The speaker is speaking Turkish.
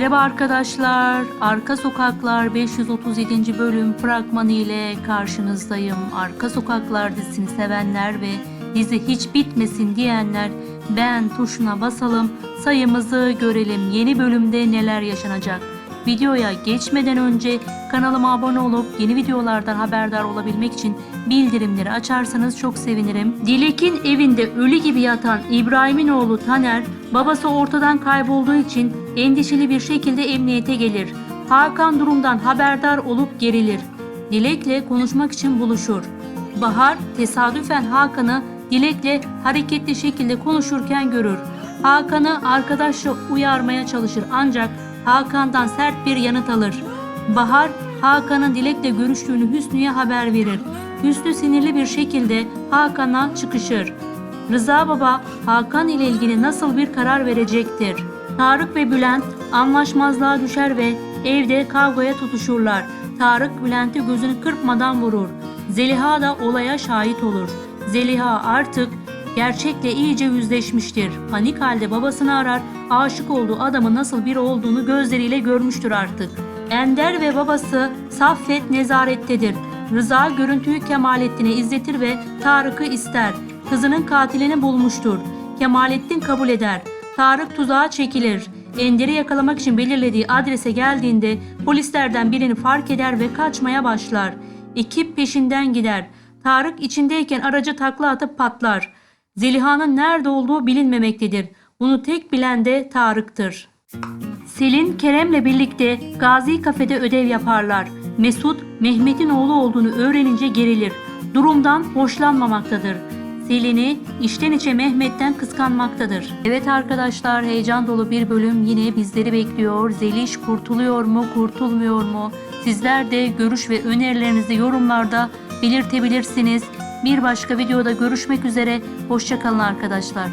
Merhaba arkadaşlar. Arka Sokaklar 537. bölüm fragmanı ile karşınızdayım. Arka Sokaklar dizisini sevenler ve dizi hiç bitmesin diyenler beğen tuşuna basalım. Sayımızı görelim. Yeni bölümde neler yaşanacak? Videoya geçmeden önce kanalıma abone olup yeni videolardan haberdar olabilmek için bildirimleri açarsanız çok sevinirim. Dilek'in evinde ölü gibi yatan İbrahim'in oğlu Taner, babası ortadan kaybolduğu için endişeli bir şekilde emniyete gelir. Hakan durumdan haberdar olup gerilir. Dilek'le konuşmak için buluşur. Bahar tesadüfen Hakan'ı Dilek'le hareketli şekilde konuşurken görür. Hakan'ı arkadaşça uyarmaya çalışır ancak Hakan'dan sert bir yanıt alır. Bahar, Hakan'ın Dilek'le görüştüğünü Hüsnü'ye haber verir. Hüsnü sinirli bir şekilde Hakan'a çıkışır. Rıza Baba, Hakan ile ilgili nasıl bir karar verecektir? Tarık ve Bülent anlaşmazlığa düşer ve evde kavgaya tutuşurlar. Tarık Bülent'i gözünü kırpmadan vurur. Zeliha da olaya şahit olur. Zeliha artık gerçekle iyice yüzleşmiştir. Panik halde babasını arar, aşık olduğu adamın nasıl biri olduğunu gözleriyle görmüştür artık. Ender ve babası Saffet nezarettedir. Rıza görüntüyü Kemalettin'e izletir ve Tarık'ı ister. Kızının katilini bulmuştur. Kemalettin kabul eder. Tarık tuzağa çekilir. Ender'i yakalamak için belirlediği adrese geldiğinde polislerden birini fark eder ve kaçmaya başlar. Ekip peşinden gider. Tarık içindeyken araca takla atıp patlar. Zeliha'nın nerede olduğu bilinmemektedir. Bunu tek bilen de Tarık'tır. Selin Kerem'le birlikte Gazi kafede ödev yaparlar. Mesut Mehmet'in oğlu olduğunu öğrenince gerilir. Durumdan hoşlanmamaktadır. Selin'i içten içe Mehmet'ten kıskanmaktadır. Evet arkadaşlar heyecan dolu bir bölüm yine bizleri bekliyor. Zeliş kurtuluyor mu kurtulmuyor mu? Sizler de görüş ve önerilerinizi yorumlarda belirtebilirsiniz. Bir başka videoda görüşmek üzere. Hoşçakalın arkadaşlar.